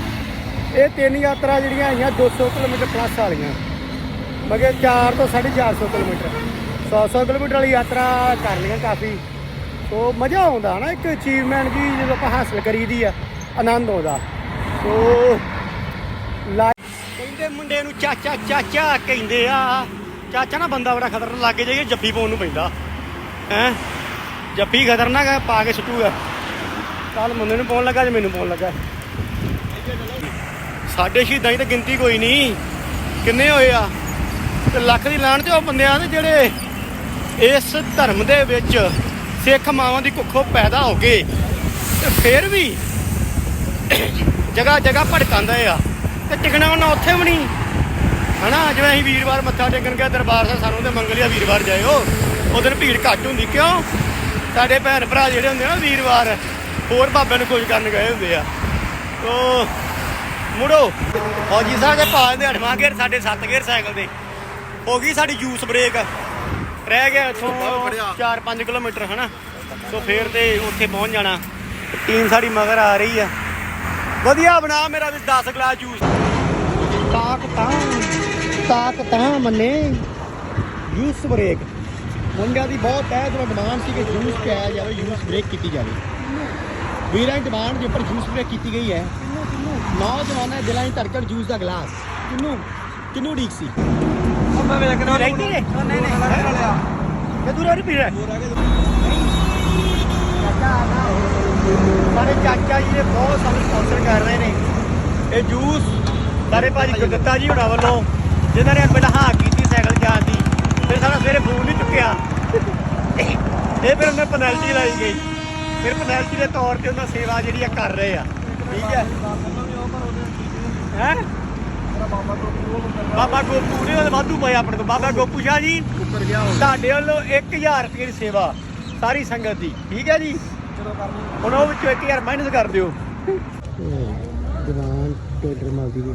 ਇਹ ਤਿੰਨ ਯਾਤਰਾ ਜਿਹੜੀਆਂ ਆਈਆਂ 200 ਕਿਲੋਮੀਟਰ ਪਲੱਸ ਵਾਲੀਆਂ। ਮਗੇ 4 ਤੋਂ 450 ਕਿਲੋਮੀਟਰ। 100 ਕਿਲੋਮੀਟਰ ਵਾਲੀ ਯਾਤਰਾ ਕਰ ਲਈਆਂ ਕਾਫੀ। ਸੋ ਮਜ਼ਾ ਆਉਂਦਾ ਨਾ ਇੱਕ ਅਚੀਵਮੈਂਟ ਜੀ ਜਦੋਂ ਆਪਾਂ ਹਾਸਲ ਕਰੀਦੀ ਆ, ਆਨੰਦ ਆਉਂਦਾ। ਸੋ ਲਾ ਕਹਿੰਦੇ ਮੁੰਡੇ ਨੂੰ ਚਾਚਾ ਚਾਚਾ ਕਹਿੰਦੇ ਆ, ਚਾਚਾ ਨਾ ਬੰਦਾ ਬੜਾ ਖਤਰਨਾਕ ਲੱਗੇ ਜਾਈਏ, ਜੱਫੀ ਪਾਉਣ ਨੂੰ ਪੈਂਦਾ। ਹੈ? ਜੱਫੀ ਖਤਰਨਾਕ ਹੈ ਪਾ ਕੇ ਸੁੱਟੂਗਾ। ਕੱਲ ਮੁੰਡੇ ਨੂੰ ਪਾਉਣ ਲੱਗਾ ਜੇ ਮੈਨੂੰ ਪਾਉਣ ਲੱਗਾ। ਸਾਡੇ ਸ਼ਹੀਦਾਂ ਦੀ ਤਾਂ ਗਿਣਤੀ ਕੋਈ ਨਹੀਂ। ਕਿੰਨੇ ਹੋਏ ਆ? ਤੇ ਲੱਖ ਦੀ ਲਾਣ ਤੇ ਉਹ ਬੰਦਿਆਂ ਦੇ ਜਿਹੜੇ ਇਸ ਧਰਮ ਦੇ ਵਿੱਚ ਸਿੱਖ ਮਾਵਾਂ ਦੀ ਕੁੱਖੋਂ ਪੈਦਾ ਹੋ ਕੇ ਤੇ ਫਿਰ ਵੀ ਜਗ੍ਹਾ ਜਗ੍ਹਾ ਭੜਕਾਉਂਦਾ ਆ। ਤੇ ਟਿਕਣਾ ਉਹਨਾਂ ਉੱਥੇ ਵੀ ਨਹੀਂ। ਹਨਾ, ਜਿਵੇਂ ਅਸੀਂ ਵੀਰਵਾਰ ਮੱਥਾ ਟੇਕਣ ਗਏ ਦਰਬਾਰ ਸਾਹਿਬ, ਸਾਨੂੰ ਤੇ ਮੰਗਲਿਆ ਵੀਰਵਾਰ ਜਾਇਓ। ਉਹ ਦਿਨ ਭੀੜ ਘੱਟ ਹੁੰਦੀ ਕਿਉਂ? ਸਾਡੇ ਭੈਣ ਭਰਾ ਜਿਹੜੇ ਹੁੰਦੇ ਆ ਨਾ ਵੀਰਵਾਰ ਹੋਰ ਬਾਬੇ ਨੂੰ ਖੁਸ਼ ਕਰਨ ਗਏ ਹੁੰਦੇ ਆ। ਤੋ ਮੁੜੋ। ਫੌਜੀ ਸਾਹਿਬ ਦੇ ਭਾਲ ਦੇ ਅਠਵਾਂ ਗੇਰ ਸਾਡੇ 7 ਗੇਰ ਸਾਈਕਲ ਦੇ। ਹੋ ਗਈ ਸਾਡੀ ਜੂਸ ਬ੍ਰੇਕ। ਰਹਿ ਗਿਆ ਇੱਥੋਂ 4-5 ਕਿਲੋਮੀਟਰ ਹਨਾ? ਸੋ ਫੇਰ ਤੇ ਉੱਥੇ ਪਹੁੰਚ ਜਾਣਾ। ਟੀਮ ਸਾਡੀ ਮਗਰ ਆ ਰਹੀ ਆ। ਵਧੀਆ ਬਣਾ ਮੇਰਾ ਵੀ 10 ਗਲਾਸ ਜੂਸ। ਤਾਕਤਾਂ ਤਾਕਤਾਂ ਮੰਨੇ। Juice break. ਮੁੰਡਿਆਂ ਦੀ ਬਹੁਤ ਤਹਿ ਦਿਲੋਂ ਡਿਮਾਂਡ ਸੀ ਕਿ ਜੂਸ ਪਿਆਇਆ ਜਾਵੇ, ਜੂਸ ਬ੍ਰੇਕ ਕੀਤੀ ਜਾਵੇ। ਵੀਰਾਂ ਦੀ ਡਿਮਾਂਡ ਦੇ ਉੱਪਰ ਜੂਸ ਬ੍ਰੇਕ ਕੀਤੀ ਗਈ ਹੈ। ਨੌਜਵਾਨਾਂ ਦਿਲਾਂ ਦੀ ਧੜਕਣ ਜੂਸ ਦਾ ਗਲਾਸ। ਕਿੰਨੂੰ? ਕਿੰਨੂੰ ਢੀਕ ਸੀ? ਮੈਂ ਵੇਖ ਕੇ ਨਹੀਂ ਨਹੀਂ ਨਹੀਂ ਨਹੀਂ ਦੂਰ ਆ ਰਹੀ ਪੀ ਰਿਹਾ ਸਾਡੇ ਚਾਚਾ ਜੀ ਨੇ ਬਹੁਤ ਸਾਰੇ ਸਪਾਂਸਰ ਕਰ ਰਹੇ ਨੇ। ਇਹ ਜੂਸ ਸਾਰੇ ਭਾਜੀ ਗੁਰਦੱਤਾ ਜੀ ਹੁਣਾਂ ਵੱਲੋਂ, ਜਿਨ੍ਹਾਂ ਨੇ ਪਹਿਲਾਂ ਕੀਤੀ। ਫਿਰ ਸਾਡਾ ਸਵੇਰੇ ਫੋਨ ਨਹੀਂ ਚੁੱਕਿਆ। ਇਹ ਫਿਰ ਉਹਨੇ ਪੈਨਲਟੀ ਲਾਈ ਗਈ। ਫਿਰ ਪੈਨਲਟੀ ਦੇ ਤੌਰ ਤੇ ਉਹਨਾਂ ਸੇਵਾ ਜਿਹੜੀ ਆ ਕਰ ਰਹੇ ਆ। ਠੀਕ ਹੈ ਹੈ? ਬਾਬਾ ਗੋਪੂ ਨੇ ਉਹਦੇ ਵਾਧੂ ਪਏ ਆਪਣੇ ਤੋਂ ਬਾਬਾ ਗੋਪੂ ਸ਼ਾਹ ਜੀ ਉੱਪਰ ਗਿਆ ਤੁਹਾਡੇ ਵੱਲੋਂ 1000 ਰੁਪਏ ਦੀ ਸੇਵਾ ਸਾਰੀ ਸੰਗਤ ਦੀ। ਠੀਕ ਹੈ ਜੀ? ਹੁਣ ਉਹ ਵਿੱਚੋਂ 1000 ਮਾਈਨਸ ਕਰ ਦਿਓ। ਦੀਵਾਨ ਟੋਡਰ ਮਾਲਦੀ ਦੀ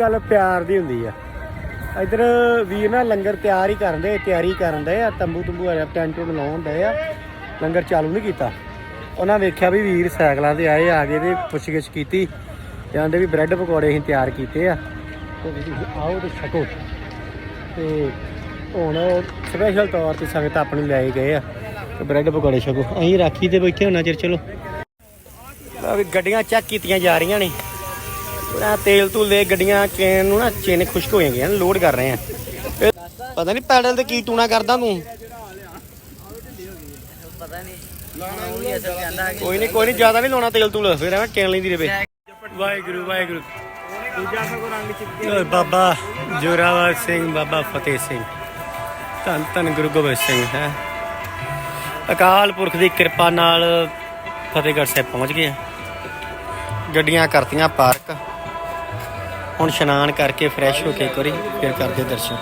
ਗੱਲ ਪਿਆਰ ਦੀ ਹੁੰਦੀ ਆ। ਇਧਰ ਵੀਰ ਨਾ ਲੰਗਰ ਤਿਆਰ ਹੀ ਕਰਨ ਦੇ, ਤਿਆਰੀ ਕਰਨ ਦੇ ਆ, ਤੰਬੂ ਤੰਬੂ ਆ ਟੈਂਟ ਟੁੰਟ ਲਾਉਣ ਦੇ ਆ। ਲੰਗਰ ਚਾਲੂ ਨਹੀਂ ਕੀਤਾ। ਉਹਨਾਂ ਵੇਖਿਆ ਵੀ ਵੀਰ ਸਾਈਕਲਾਂ ਤੇ ਆਏ, ਆ ਗਏ ਤੇ ਪੁੱਛਗਿੱਛ ਕੀਤੀ। ਜਾਂਦੇ ਵੀ ਬ੍ਰੈਡ ਪਕੌੜੇ ਅਸੀਂ ਤਿਆਰ ਕੀਤੇ ਆ। ਤੇ ਤੁਸੀਂ ਆਓ ਤੇ ਛਕੋ। ਤੇ ਹੁਣ ਸਪੈਸ਼ਲ ਤੌਰ ਤੇ ਸੰਗਤ ਆਪਣੀ ਲੈ ਗਏ ਆ। ਤੇ ਬ੍ਰੈਡ ਪਕੌੜੇ ਛਕੋ। ਅਸੀਂ ਰਾਖੀ ਤੇ ਬੈਠੇ ਹੋਣਾ ਚਿਰ ਚਲੋ। ਵੀ ਗੱਡੀਆਂ ਚੈੱਕ ਕੀਤੀਆਂ ਜਾ ਰਹੀਆਂ ਨੇ। ਆ ਤੇਲ ਤੂਲ ਦੇ ਗੱਡੀਆਂ ਚੇਨ ਨੂੰ ਨਾ ਚੇਨ ਖੁਸ਼ਕ ਹੋ ਜਾਂਦੀਆਂ ਲੋਡ ਕਰ ਰਹੇ ਆ। ਪਤਾ ਨਹੀਂ ਪੈਡਲ ਤੇ ਕੀ ਟੂਣਾ ਕਰਦਾ ਤੂੰ? ਕੋਈ ਨਹੀਂ ਕੋਈ ਨਹੀਂ ਜ਼ਿਆਦਾ ਨਹੀਂ ਲਾਉਣਾ ਤੇਲ ਤੂਲ, ਫਿਰ ਐਵੇਂ ਚੇਨ ਲੈਂਦੀ ਰਵੇ। ਵਾਹਿਗੁਰੂ ਵਾਹਿਗੁਰੂ। ਦੂਜਾ ਸਗੋ ਰੰਗ ਚਿੱਟੇ ਬਾਬਾ, ਜੋਰਾਵਰ ਸਿੰਘ, ਬਾਬਾ ਫਤਿਹ ਸਿੰਘ। ਧੰਨ ਧੰਨ ਗੁਰੂ ਗੋਬਿੰਦ ਸਿੰਘ, ਹੈ। ਅਕਾਲ ਪੁਰਖ ਦੀ ਕਿਰਪਾ ਨਾਲ ਫਤਿਹਗੜ੍ਹ ਸਾਹਿਬ ਪਹੁੰਚ ਗਏ ਗੱਡੀਆਂ ਕਰਤੀਆਂ ਪਾਰਕ। ਹੁਣ ਇਸ਼ਨਾਨ ਕਰਕੇ ਫਰੈਸ਼ ਹੋ ਕੇ ਕਰੀ ਫਿਰ ਕਰਦੇ ਦਰਸ਼ਨ।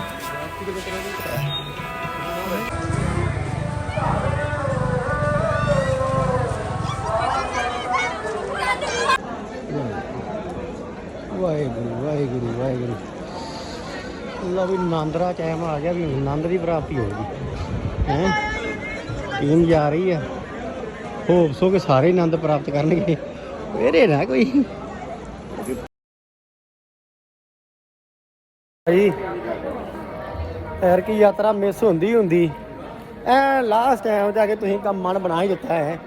ਵਾਹਿਗੁਰੂ ਵਾਹਿਗੁਰੂ ਵਾਹਿਗੁਰੂ। ਲਓ ਵੀ ਨੰਦਰਾ ਟਾਈਮ ਆ ਗਿਆ ਵੀ ਹੁਣ ਨੰਦ ਦੀ ਪ੍ਰਾਪਤੀ ਹੋ ਗਈ। ਹੈ? ਟੀਮ ਜਾ ਰਹੀ ਹੈ ਹੋਪ ਸੋ ਕਿ ਸਾਰੇ ਆਨੰਦ ਪ੍ਰਾਪਤ ਕਰਨਗੇ? ਵੇਰੇ ਨਾ ਕੋਈ ਜੀ ਐਰ ਕੀ ਯਾਤਰਾ ਮਿਸ ਹੁੰਦੀ ਹੁੰਦੀ। ਐ ਲਾਸਟ ਟਾਈਮ ਜਾ ਕੇ ਤੁਸੀਂ ਕੰਮ ਮਨ ਬਣਾ ਹੀ ਦਿੱਤਾ ਹੈ।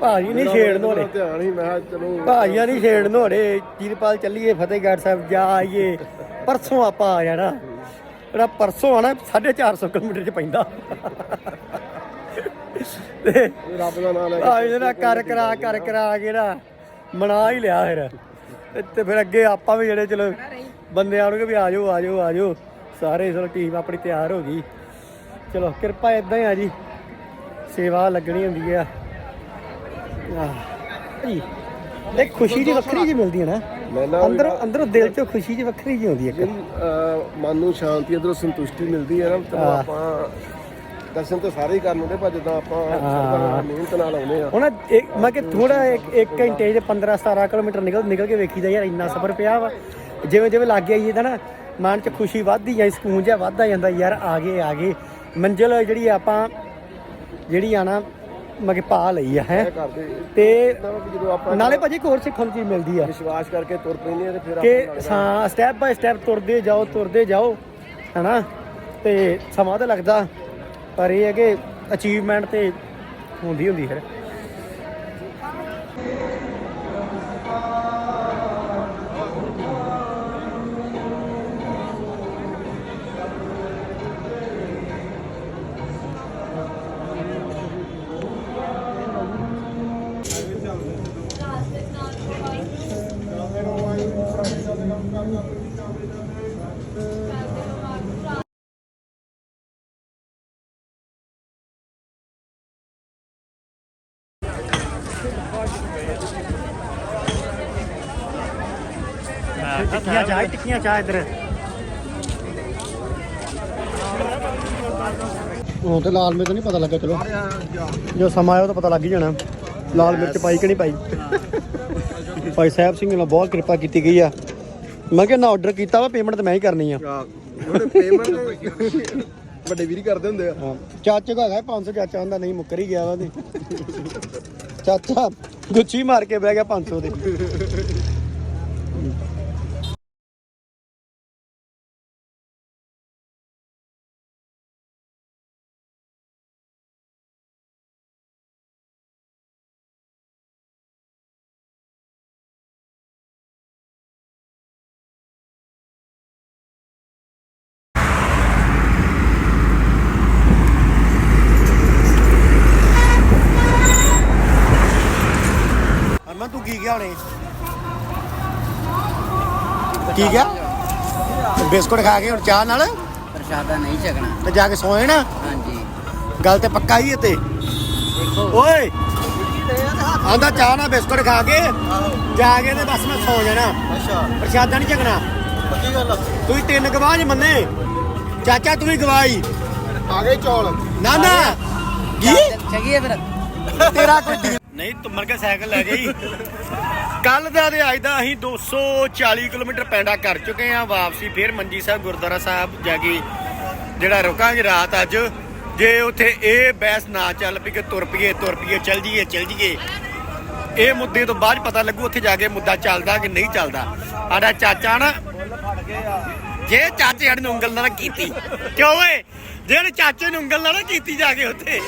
ਭਾਜੀ ਨਹੀਂ ਛੇੜ ਨੋੜੇ। ਧਿਆਨ ਹੀ ਮੈਂ ਕਿਹਾ ਚਲੋ। ਭਾਈਆਂ ਨਹੀਂ ਛੇੜ ਨੋੜੇ। ਚੀਰਪਾਲ ਚੱਲੀਏ ਫਤਿਹਗੜ੍ਹ ਸਾਹਿਬ ਜਾ ਆਈਏ। ਪਰਸੋਂ ਆਪਾਂ ਆ ਜਾਣਾ। ਜਿਹੜਾ ਪਰਸੋਂ ਆਣਾ 450 ਕਿਲੋਮੀਟਰ ਚ ਪੈਂਦਾ। ਤੇ ਰੱਬ ਦਾ ਨਾਮ ਲੈ ਆ ਜਿਹੜਾ ਕਰ ਕਰਾ ਕਰ ਕਰਾ ਕੇ ਨਾ ਮਨਾ ਹੀ ਲਿਆ ਫਿਰ। ਤੇ ਫਿਰ ਅੱਗੇ ਆਪਾਂ ਵੀ ਜਿਹੜੇ ਚਲੋ ਬੰਦਿਆਂ ਨੂੰ ਕਿ ਵੀ ਆ ਜਾਓ ਆ ਜਾਓ ਆ ਜਾਓ। ਸਾਰੇ ਚਲੋ ਟੀਮ ਆਪਣੀ ਤਿਆਰ ਹੋ ਗਈ। ਚਲੋ ਕਿਰਪਾ ਇਦਾਂ ਹੀ ਆ ਜੀ। ਸੇਵਾ ਲੱਗਣੀ ਹੁੰਦੀ ਆ। ਜੀ। ਖੁਸ਼ੀ ਜੀ ਵੱਖਰੀ ਜੀ ਮਿਲਦੀ ਹੈ ਨਾ। ਅੰਦਰ ਅੰਦਰੋਂ ਦਿਲ ਚੋਂ ਖੁਸ਼ੀ ਜੀ ਵੱਖਰੀ ਜੀ ਹੁੰਦੀ ਹੈ ਜਿਹੜੀ ਮਨ ਨੂੰ ਸ਼ਾਂਤੀ ਅਧਰੋਂ ਸੰਤੁਸ਼ਟੀ ਮਿਲਦੀ ਹੈ ਨਾ। ਹਾਂ। ਆਪਾਂ ਦਰਸ਼ਨ ਤਾਂ ਸਾਰੇ ਹੀ ਕਰਨ ਹੁੰਦੇ ਪਰ ਜਿੱਦਾਂ ਆਪਾਂ ਮਿਹਨਤ ਨਾਲ ਆਉਂਦੇ ਆ ਹੁਣ ਮੈਂ ਕਿ ਥੋੜਾ ਇੱਕ ਇੱਕ ਘੰਟੇ 'ਚ 15 17 ਕਿਲੋਮੀਟਰ ਨਿਕਲ ਨਿਕਲ ਕੇ ਵੇਖੀਦਾ ਯਾਰ ਇੰਨਾ ਸਫ਼ਰ ਪਿਆ ਵਾ। ਜਿਵੇਂ ਜਿਵੇਂ ਲੱਗ ਆਈਏ ਤਾਂ ਨਾ ਮਨ 'ਚ ਖੁਸ਼ੀ ਵੱਧਦੀ ਜਾਂ ਸਕੂਨ ਜਿਹਾ ਵੱਧਦਾ ਜਾਂਦਾ ਯਾਰ ਆ ਗਏ ਆ ਗਏ। ਮੰਜ਼ਿਲ ਜਿਹੜੀ ਆਪਾਂ ਜਿਹੜੀ ਆ ਨਾ ਮੈਂ ਕਿ ਪਾ ਲਈ ਆ ਹੈ ਤੇ ਨਾਲੇ ਭਾਜੀ ਇੱਕ ਹੋਰ ਸਿੱਖਣ ਨੂੰ ਚੀਜ਼ ਮਿਲਦੀ ਆ। ਵਿਸ਼ਵਾਸ ਕਰਕੇ ਤੁਰ ਪੈਂਦੇ ਆ ਤੇ ਫਿਰ ਕਿ ਹਾਂ ਸਟੈਪ ਬਾਈ ਸਟੈਪ ਤੁਰਦੇ ਜਾਓ ਤੁਰਦੇ ਜਾਓ ਹਨਾ? ਤੇ ਸਮਾਂ ਤਾਂ ਲੱਗਦਾ ਪਰ ਇਹ ਹੈ ਕਿ ਅਚੀਵਮੈਂਟ ਤੇ ਹੁੰਦੀ ਹੁੰਦੀ ਫਿਰ। ਟਿੱਕੀਆਂ ਚਾਹ ਟਿੱਕੀਆਂ ਚਾਹ ਇੱਧਰ। ਹੁਣ ਤੇ ਲਾਲ ਮਿਰਚ ਨਹੀਂ ਪਤਾ ਲੱਗਾ ਚਲੋ। ਜੋ ਸਮਾਂ ਆਇਆ ਉਹ ਤਾਂ ਪਤਾ ਲੱਗ ਹੀ ਜਾਣਾ। ਲਾਲ ਮਿਰਚ ਪਾਈ ਕਿ ਨਹੀਂ ਪਾਈ? ਭਾਈ ਸਾਹਿਬ ਸਿੰਘ ਨੇ ਬਹੁਤ ਕਿਰਪਾ ਕੀਤੀ ਗਈ ਆ। ਮੈਂ ਕਿਹਾ ਨਾ ਆਰਡਰ ਕੀਤਾ ਵਾ ਪੇਮੈਂਟ ਤਾਂ ਮੈਂ ਹੀ ਕਰਨੀ ਆ। ਉਹਦੇ ਪੇਮੈਂਟ ਵੱਡੇ ਵੀਰ ਕਰਦੇ ਹੁੰਦੇ ਆ। ਚਾਚੇ ਕੋ ਹੈਗਾ 500 ਚਾਚਾ ਹੁੰਦਾ ਨਹੀਂ ਮੁੱਕਰ ਹੀ ਗਿਆ ਵਾ ਤੇ ਚਾਚਾ ਗੁੱਚੀ ਮਾਰ ਕੇ ਬਹਿ ਗਿਆ 500 ਦੇ। ਗਿਆ ਹੁਣੇ ਕੀ ਗਿਆ ਬਿਸਕੁਟ ਖਾ ਕੇ ਹੁਣ ਚਾਹ ਨਾਲ? ਪ੍ਰਸ਼ਾਦਾ ਨਹੀਂ ਛਕਣਾ ਤੇ ਜਾ ਕੇ ਸੋਏ ਨਾ? ਹਾਂਜੀ। ਗੱਲ ਤੇ ਪੱਕਾ ਹੀ ਹੈ ਤੇ। ਓਏ! ਆਂਦਾ ਚਾਹ ਨਾਲ ਬਿਸਕੁਟ ਖਾ ਕੇ ਜਾ ਕੇ ਤੇ ਬਸ ਮੈਂ ਸੌ ਜਾਣਾ। ਅੱਛਾ। ਪ੍ਰਸ਼ਾਦਾ ਨਹੀਂ ਚੱਕਣਾ। ਪੱਕੀ ਗੱਲ ਆ। ਤੂੰ ਤਿੰਨ ਗਵਾਹ ਮੰਨੇ। ਚਾਚਾ ਤੂੰ ਹੀ ਗਵਾਹੀ ਆ ਗਏ ਚੌਲ। ਨਾ ਨਾ। ਕੀ? ਛਕੀਏ ਫਿਰ। ਤੇਰਾ ਕੋਈ ਦਿਲ- ਨਹੀਂ ਤੂੰ ਕੇ ਸਾਈਕਲ ਲੈ ਗਈ ਕੱਲ ਦਾ ਤੇ ਅੱਜ ਦਾ ਅਸੀਂ 240 ਕਿਲੋਮੀਟਰ ਪੈਂਡਾ ਕਰ ਚੁੱਕੇ ਆ ਵਾਪਸੀ। ਫੇਰ ਮੰਜੀ ਸਾਹਿਬ, ਗੁਰਦੁਆਰਾ ਸਾਹਿਬ ਜਾ ਕੇ ਜਿਹੜਾ ਰੁਕਾਂਗੇ ਰਾਤ ਅੱਜ। ਜੇ ਉੱਥੇ ਇਹ ਬੈਸ ਨਾ ਚੱਲ ਪਈ ਕਿ ਤੁਰ ਪਈਏ ਤੁਰ ਪਈਏ, ਚੱਲ ਜੀਏ ਚੱਲ ਜੀਏ ਇਹ ਮੁੱਦੇ ਤੋਂ ਬਾਅਦ ਪਤਾ ਲੱਗੂ ਉੱਥੇ ਜਾ ਕੇ ਮੁੱਦਾ ਚੱਲਦਾ ਕਿ ਨਹੀਂ ਚੱਲਦਾ। ਸਾਡਾ ਚਾਚਾ ਨਾ, ਜੇ ਚਾਚੇ ਸਾਡੇ ਨੂੰ ਉਂਗਲ ਨਾਲ ਕੀਤੀ। ਕਿਉਂ ਓਏ? ਜੇ ਚਾਚੇ ਨੂੰ ਉਂਗਲ ਨਾਲ ਕੀਤੀ ਜਾ ਕੇ ਉੱਥੇ।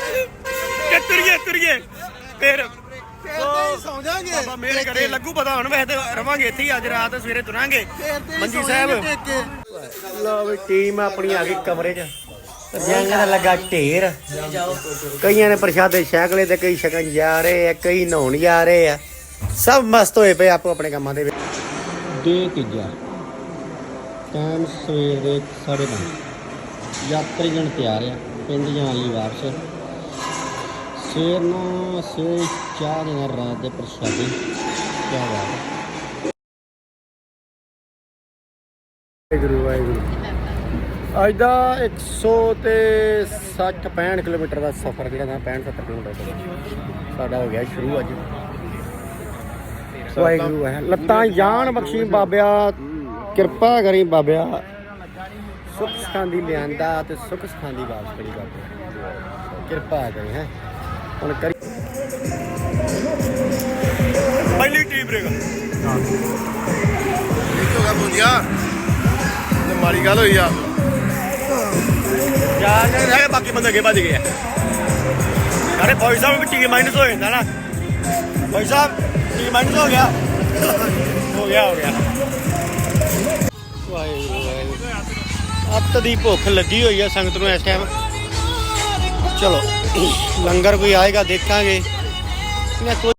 ਕਿ ਤੁਰੀਏ ਤੁਰੀਏ। ਫਿਰ ਸੌ ਜਾਾਂਗੇ ਬਾਬਾ ਮੇਰ ਕਰੇ ਲੱਗੂ ਪਤਾ ਹੁਣ ਵੈਸੇ ਤੇ ਰਵਾਂਗੇ ਇੱਥੇ ਹੀ ਅੱਜ ਰਾਤ ਸਵੇਰੇ ਤੁਰਾਂਗੇ। ਮੰਜੀ ਸਾਹਿਬ। ਲਓ ਵੀ ਟੀਮ ਆਪਣੀ ਆ ਗਈ ਕਮਰੇ 'ਚ। ਜਾਂਗਾਂ ਦਾ ਲੱਗਾ ਢੇਰ। ਕਈਆਂ ਨੇ ਪ੍ਰਸ਼ਾਦੇ ਛਕਲੇ ਤੇ ਕਈ ਛਕਣ ਜਾ ਰਹੇ ਆ ਕਈ ਨਹਾਉਣ ਜਾ ਰਹੇ ਆ। ਸਭ ਮਸਤ ਹੋਏ ਪਏ ਆਪੋ ਆਪਣੇ ਕੰਮਾਂ ਦੇ ਵਿੱਚ। ਡੇ ਤੀਜਾ ਟਾਈਮ ਸਵੇਰ ਦੇ 5:30 ਯਾਤਰੀ ਜਣ ਤਿਆਰ ਆ ਪਿੰਡ ਜਾਣ ਲਈ ਵਾਪਸ। ਸਵੇਰ ਨੂੰ ਸਵੇਰੇ ਚਾਹ ਦੇ ਨਾਲ ਰਾਤ ਦੇ ਪ੍ਰਸ਼ਾਦੇ ਕਿਆ ਬਾਤ ਵਾਹਿਗੁਰੂ ਵਾਹਿਗੁਰੂ। ਅੱਜ ਦਾ 100 ਤੇ 60 65 ਕਿਲੋਮੀਟਰ ਦਾ ਸਫ਼ਰ ਜਿਹੜਾ ਨਾ 65 70 ਕਿਲੋਮੀਟਰ ਸਾਡਾ ਹੋ ਗਿਆ ਸ਼ੁਰੂ ਅੱਜ। ਵਾਹਿਗੁਰੂ ਹੈ ਲੱਤਾਂ ਜਾਨ ਬਖਸ਼ੀ ਬਾਬਿਆ, ਕਿਰਪਾ ਕਰੀ ਬਾਬਿਆ। ਸੁਖ ਦੀ ਲਿਆਂਦਾ ਤੇ ਸੁਖ ਦੀ ਵਾਪਸ ਕਰੀ ਬਾਬਿਆ। ਕਿਰਪਾ ਕਰੀ, ਹੈ। ਹੁਣ ਕਰੀ ਪਹਿਲੀ ਟੀਮ ਰੇਗਾ ਹੋ ਗਿਆ ਬੁੰਦਿਆ। ਤੇ ਮਾੜੀ ਗੱਲ ਹੋਈ ਆ। ਚਾਰ ਜਣੇ ਹੈਗੇ ਬਾਕੀ ਬੰਦੇ ਅੱਗੇ ਭੱਜ ਗਏ ਆ। ਅਰੇ ਭਾਈ ਸਾਹਿਬ ਵੀ ਟੀਮ ਮਾਈਨਸ ਹੋ ਜਾਂਦਾ ਨਾ। ਭਾਈ ਸਾਹਿਬ ਟੀਮ ਮਾਈਨਸ ਹੋ ਗਿਆ। ਹੋ ਗਿਆ ਹੋ ਗਿਆ। ਵਾਹਿਗੁਰੂ ਅੱਤ ਦੀ ਭੁੱਖ ਲੱਗੀ ਹੋਈ ਆ ਸੰਗਤ ਨੂੰ ਇਸ ਟਾਈਮ ਚਲੋ। ਲੰਗਰ ਕੋਈ ਆਏਗਾ ਦੇਖਾਂਗੇ ਮੈਂ ਕੋਈ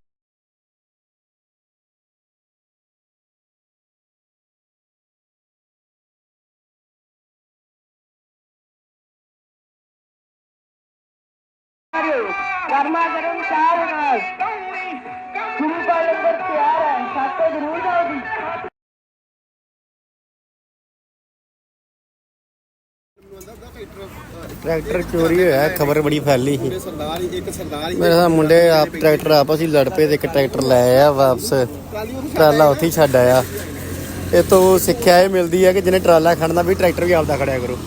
ਗਰਮਾ ਗਰਮ ਚਾਹ ਨਾਲ ਗੁਰੂ ਦਾ ਲੰਗਰ ਤਿਆਰ ਹੈ ਸਾਤੇ ਜ਼ਰੂਰ ਜਾਓ ਜੀ ਟਰੈਕਟਰ ਚੋਰੀ ਹੋਇਆ ਖਬਰ ਬੜੀ ਫੈਲੀ ਸੀ। ਸਰਦਾਰ ਇੱਕ ਸਰਦਾਰ ਮੇਰੇ ਸਾਹ ਮੁੰਡੇ ਆਪ ਟਰੈਕਟਰ ਆਪਸ ਹੀ ਲੜ ਪਏ ਤੇ ਇੱਕ ਟਰੈਕਟਰ ਲੈ ਆਇਆ ਵਾਪਸ। ਟਰਾਲਾ ਉੱਥੇ ਹੀ ਛੱਡ ਆਇਆ। ਇਹ ਤੋਂ ਸਿੱਖਿਆ ਇਹ ਮਿਲਦੀ ਹੈ ਕਿ ਜਿਹਨੇ ਟਰਾਲਾ ਖੜਨਾ ਵੀ ਟਰੈਕਟਰ ਵੀ ਆਪਦਾ ਖੜਿਆ ਕਰੋ।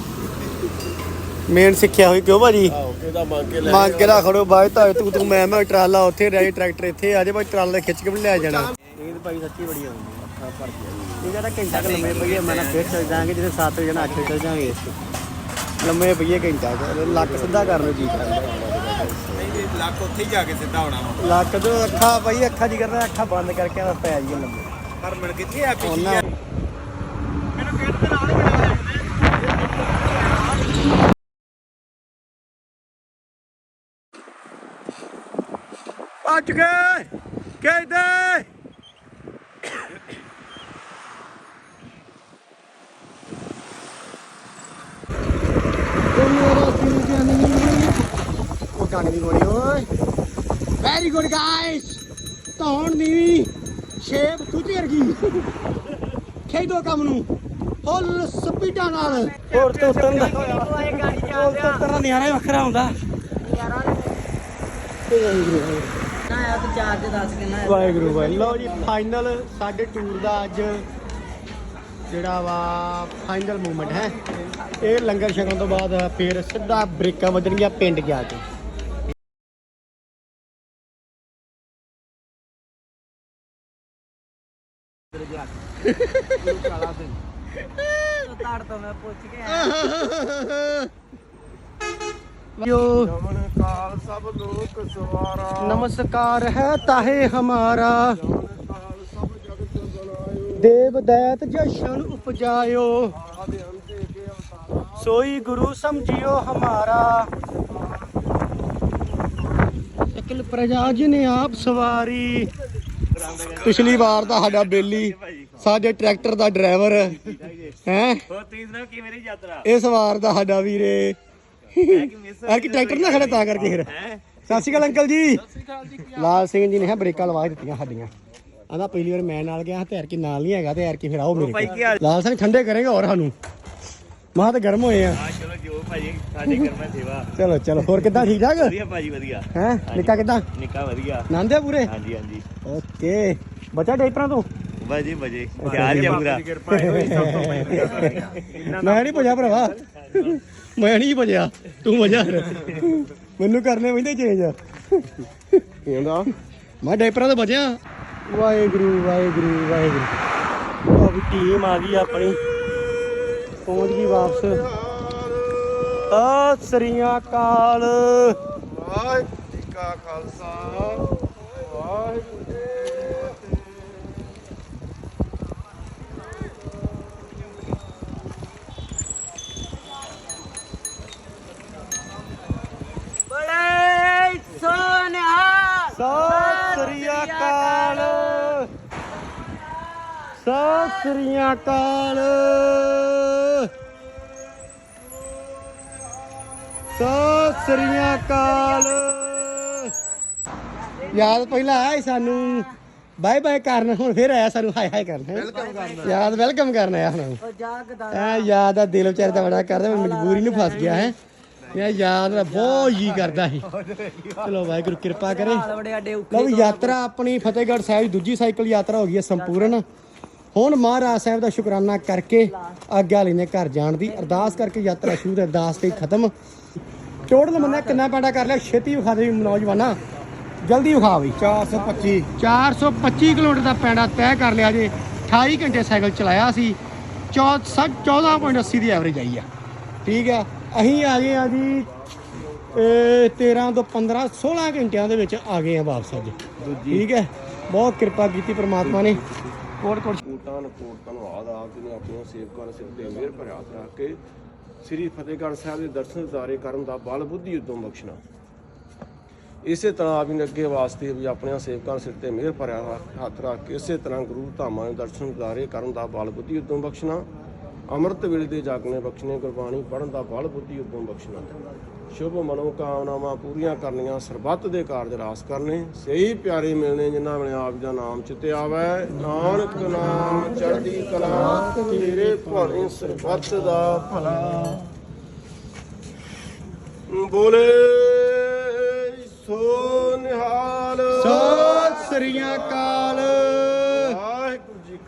ਮੇਨ ਸਿੱਖਿਆ ਹੋਈ ਕਿਉਂ ਭਾਜੀ? ਮੰਗ ਕੇ ਲੈ ਮੰਗ ਕੇ ਨਾ ਖੜੋ ਬਾਈ ਤਾਂ ਤੂੰ ਤੂੰ ਮੈਂ ਮੈਂ ਟਰਾਲਾ ਉੱਥੇ ਰਹਿ ਟਰੈਕਟਰ ਇੱਥੇ ਆ ਜਾ ਭਾਈ ਟਰਾਲਾ ਖਿੱਚ ਕੇ ਵੀ ਲੈ ਜਾਣਾ। ਇਹ ਭਾਈ ਸੱਚੀ ਬੜੀ ਆਉਂਦੀ ਅੱਖਾਂ ਭਰ ਕੇ। ਇਹ ਕਹਿੰਦਾ ਘੰਟਾ ਕੁ ਲੰਮੇ ਪਈਏ ਮੈਂ ਨਾ ਫੇਰ ਚੱਲ ਜਾਾਂਗੇ ਜਿਹਦੇ 7 ਵਜੇ ਨਾਲ 8 ਵਜੇ ਚੱਲ ਜਾਾਂਗੇ ਲੰਮੇ ਪਈਏ ਘੰਟਾ ਕੁ, ਲੱਕ ਸਿੱਧਾ ਕਰਨ ਨੂੰ ਜੀ ਕਰਦਾ। ਲੱਕ ਉੱਥੇ ਹੀ ਜਾ ਕੇ ਸਿੱਧਾ ਹੋਣਾ ਵਾ। ਲੱਕ ਤੋਂ ਅੱਖਾਂ ਭਾਈ ਅੱਖਾਂ ਜੀ ਕਰਦਾ ਅੱਖਾਂ ਬੰਦ ਕਰਕੇ ਬਸ ਪੈ ਜਾਈਏ ਲੰਮੇ ਹਰਮਨ ਕਿੱਥੇ ਆ ਉਹਨਾਂ ਭੱਜ ਗਏ। ਕਹਿੰਦੇ ਗਾਣੇ ਦੀ ਗੋਲੀ ਓਏ। ਵੈਰੀ ਗੁੱਡ ਗਾਇਸ ਧੌਣ ਦੀ ਸ਼ੇਪ ਤੁਝੇ ਵਰਗੀ। ਖੇਡੋ ਕੰਮ ਨੂੰ। ਫੁੱਲ ਸਪੀਡਾਂ ਨਾਲ। ਹੋਰ ਤੋਂ ਉਤਰਨ ਦਾ ਹੋਰ ਤੋਂ ਉਤਰਨ ਦਾ ਨਿਆਰਾ ਹੀ ਵੱਖਰਾ ਹੁੰਦਾ। ਨਾ ਆ ਤੂੰ ਚਾਰਜ ਦੱਸ ਕਿੰਨਾ ਹੈ ਵਾਹਿਗੁਰੂ ਵਾਹਿ ਲਓ ਜੀ ਫਾਈਨਲ ਸਾਡੇ ਟੂਰ ਦਾ ਅੱਜ ਜਿਹੜਾ ਵਾ ਫਾਈਨਲ ਮੂਵਮੈਂਟ ਹੈ। ਇਹ ਲੰਗਰ ਛਕਣ ਤੋਂ ਬਾਅਦ ਫੇਰ ਸਿੱਧਾ ਬ੍ਰੇਕਾਂ ਵੱਜਣਗੀਆਂ ਪਿੰਡ ਜਾ ਕੇ। ਕਾਲਾ ਸਿੰਘ ਤਾੜ ਤੋਂ ਮੈਂ ਪੁੱਛ ਕੇ ਆਇਆ ਜਮਨ ਕਾਲ ਸਭ ਲੋਕ ਸਵਾਰਾ ਦੇਵ ਦਇਤ ਜਸ਼ਨ ਸੋਈ ਗੁਰੂ ਸਮਝਿਓ ਹਮਾਰਾ। ਪ੍ਰਜਾ ਜੀ ਨੇ ਆਪ ਸਵਾਰੀ। ਪਿਛਲੀ ਵਾਰ ਤਾਂ ਸਾਡਾ ਬੇਲੀ ਸਾਡੇ ਟਰੈਕਟਰ ਦਾ ਡਰਾਈਵਰ ਹੈ। ਹੋਰ ਤੁਸੀਂ ਸੁਣਾਓ ਕਿਵੇਂ ਰਹੀ ਯਾਤਰਾ? ਇਸ ਵਾਰ ਦਾ ਸਾਡਾ ਵੀਰੇ। ਆ ਕਿ ਟਰੈਕਟਰ ਨਾ ਖੜਾ ਤਾਂ ਕਰਕੇ ਫਿਰ। ਸਤਿ ਸ਼੍ਰੀ ਅਕਾਲ ਅੰਕਲ ਜੀ। ਲਾਲ ਸਿੰਘ ਜੀ ਨੇ ਹੈ ਬ੍ਰੇਕਾਂ ਲਵਾ ਦਿੱਤੀਆਂ ਸਾਡੀਆਂ। ਆਂਦਾ ਪਹਿਲੀ ਵਾਰ ਮੈਂ ਨਾਲ ਗਿਆ ਤੇ ਯਾਰ ਕੀ ਨਾਲ ਨਹੀਂ ਹੈਗਾ ਤੇ ਯਾਰ ਕੀ ਫਿਰ ਆਓ ਮੇਰੇ ਕੋਲ। ਲਾਲ ਸਿੰਘ ਠੰਡੇ ਕਰੇਗਾ ਹੋਰ ਸਾਨੂੰ। ਮਾਂ ਤੇ ਗਰਮ ਹੋਏ ਆ। ਆ ਚਲੋ ਜੋ ਭਾਜੀ ਸਾਡੇ ਕਰਮਾ ਸੇਵਾ। ਚਲੋ ਚਲੋ ਹੋਰ ਕਿੱਦਾਂ ਠੀਕ ਠਾਕ? ਵਧੀਆ ਭਾਜੀ ਵਧੀਆ। ਹੈ? ਨਿੱਕਾ ਕਿੱਦਾਂ? ਨਿੱਕਾ ਵਧੀਆ। ਨੰਦੇ ਪੂਰੇ? ਹਾਂਜੀ ਹਾਂਜੀ। ਓਕੇ। ਬੱਚਾ ਡਾਈਪਰਾਂ ਤੋਂ? ਬਾਜੀ ਬਜੇ। ਖਿਆਲ ਪੂਰਾ। ਮੈਂ ਨਹੀਂ ਭਜਿਆ ਭਰਾਵਾ। ਮੈਂ ਨਹੀਂ ਭਜਿਆ। ਤੂੰ ਭਜਿਆ ਮੈਨੂੰ ਕਰਨੇ ਪੈਂਦੇ ਚੇਂਜ ਕਹਿੰਦਾ? ਮੈਂ ਡਾਈਪਰਾਂ ਤੋਂ ਬਚਿਆ ਵਾਹਿਗੁਰੂ ਵਾਹਿਗੁਰੂ ਵਾਹਿਗੁਰੂ। ਆ ਵੀ ਟੀਮ ਆ ਗਈ ਆਪਣੀ। ਪਹੁੰਚ ਗਈ ਵਾਪਸ। ਆ ਸਰੀਆਂ ਕਾਲ ਵਾਹਿਗੁਰੂ ਜੀ ਕਾ ਖਾਲਸਾ। ਵਾਹਿਗੁਰੂ ਜੀ ਕੀ ਫਤਿਹ। ਬੜੇ ਸੋਨਿਹਾ ਸਤਿ ਸ੍ਰੀ ਅਕਾਲ। ਸਤਿ ਸ੍ਰੀ ਅਕਾਲ। ਸਤਿ ਸ੍ਰੀ ਅਕਾਲ। ਯਾਦ ਪਹਿਲਾਂ ਆਇਆ ਸੀ ਸਾਨੂੰ। ਬਾਏ ਬਾਏ ਕਰਨ ਹੁਣ ਫਿਰ ਆਇਆ ਸਾਨੂੰ ਹਾਏ ਹਾਏ ਕਰਨ। ਵੈਲਕਮ ਕਰਨ। ਯਾਦ ਵੈਲਕਮ ਕਰਨ ਆਇਆ ਹੁਣ ਉਹ ਜਾਗਦਾ ਐ ਯਾਦ ਆ ਦਿਲ ਵਿਚਾਰੇ ਦਾ ਬੜਾ ਕਰਦਾ ਮੈਂ ਮਜਬੂਰੀ ਨੂੰ ਫਸ ਗਿਆ ਹੈ। ਮੈਂ ਯਾਦ ਦਾ ਬਹੁਤ ਜੀ ਕਰਦਾ ਸੀ। ਚਲੋ ਵਾਹਿਗੁਰੂ ਕਿਰਪਾ ਕਰੇ। ਲਓ ਵੀ ਯਾਤਰਾ ਆਪਣੀ। ਫਤਿਹਗੜ੍ਹ ਸਾਹਿਬ ਦੀ ਦੂਜੀ ਸਾਈਕਲ ਯਾਤਰਾ ਹੋ ਗਈ ਹੈ ਸੰਪੂਰਨ। ਹੁਣ ਮਹਾਰਾਜ ਸਾਹਿਬ ਦਾ ਸ਼ੁਕਰਾਨਾ ਕਰਕੇ ਆਗਿਆ ਲੈਨੇ ਘਰ ਜਾਣ ਦੀ। ਅਰਦਾਸ ਕਰਕੇ ਯਾਤਰਾ ਸ਼ੁਰੂ ਤੇ ਅਰਦਾਸ ਤੇ ਖਤਮ। ਟੋਟਲ ਮੰਨਿਆ ਕਿੰਨਾ ਪੈਂਡਾ ਕਰ ਲਿਆ ਛੇਤੀ ਵਿਖਾ ਦੇ ਨੌਜਵਾਨਾ। ਜਲਦੀ ਵਿਖਾ ਬਈ। 425 425 ਕਿਲੋਮੀਟਰ ਦਾ ਪੈਂਡਾ ਤੈਅ ਕਰ ਲਿਆ ਜੇ। 28 ਘੰਟੇ ਸਾਈਕਲ ਚਲਾਇਆ ਸੀ। 14.80 ਦੀ ਐਵਰੇਜ ਆਈ ਆ। ਠੀਕ ਆ। ਅਸੀਂ ਆ ਗਏ ਆ ਜੀ ਇਹ 13 ਤੋਂ 15 16 ਘੰਟਿਆਂ ਦੇ ਵਿੱਚ ਆ ਗਏ ਆ ਵਾਪਸ ਅੱਜ। ਠੀਕ ਹੈ? ਬਹੁਤ ਕਿਰਪਾ ਕੀਤੀ ਪ੍ਰਮਾਤਮਾ ਨੇ। ਕੋਟ ਕੋਟ। ਕੋਟਾਂ ਕੋਟ ਧੰਨਵਾਦ ਆਪ ਜੀ ਨੇ ਆਪਣੀਆਂ ਸੇਵਕਾਂ ਸਿਰ ਤੇ ਮਿਹਰ ਭਰਿਆ ਰੱਖ ਕੇ ਸ੍ਰੀ ਫਤਿਹਗੜ੍ਹ ਸਾਹਿਬ ਦੇ ਦਰਸ਼ਨ ਦਿਦਾਰੇ ਕਰਨ ਦਾ ਬਲ ਬੁੱਧੀ ਉਦਮ ਬਖਸ਼ਣਾ। ਇਸੇ ਤਰ੍ਹਾਂ ਆਪ ਜੀ ਨੇ ਅੱਗੇ ਵਾਸਤੇ ਵੀ ਆਪਣੀਆਂ ਸੇਵਕਾਂ ਸਿਰ ਤੇ ਮਿਹਰ ਭਰਿਆ ਹੱਥ- ਰੱਖ ਕੇ ਇਸੇ ਤਰ੍ਹਾਂ ਗੁਰੂ ਧਾਮਾਂ ਦੇ ਦਰਸ਼ਨ ਦਿਦਾਰੇ ਕਰਨ ਦਾ ਬਲ ਬੁੱਧੀ ਉਦਮ ਬਖਸ਼ਣਾ। ਅੰਮ੍ਰਿਤ ਵੇਲੇ ਦੇ ਜਾਗਣੇ ਬਖਸ਼ਣੇ ਗੁਰਬਾਣੀ ਪੜ੍ਹਨ ਦਾ ਬਲ ਬੁੱਧੀ ਉਦਮ ਬਖਸ਼ਣਾ। ਸ਼ੁਭ ਮਨੋ ਕਾਮਨਾਵਾਂ ਪੂਰੀਆਂ ਕਰਨੀਆਂ, ਸਰਬੱਤ ਦੇ ਕਾਰਜ ਰਾਸ ਕਰਨੇ। ਸਹੀ ਪਿਆਰੇ ਮਿਲਣੇ ਜਿਨ੍ਹਾਂ ਵੇਲੇ ਆਪ ਦਾ ਨਾਮ ਚਿਤੇ ਆਵੈ। ਨਾਨਕ ਨਾਮ ਚੜ੍ਹਦੀ ਕਲਾ, ਤੇਰੇ ਭਾਣੇ ਸਰਬੱਤ ਦਾ ਭਲਾ। ਬੋਲੇ, ਸੋ ਨਿਹਾਲ। ਸਤਿ ਸ੍ਰੀ ਅਕਾਲ।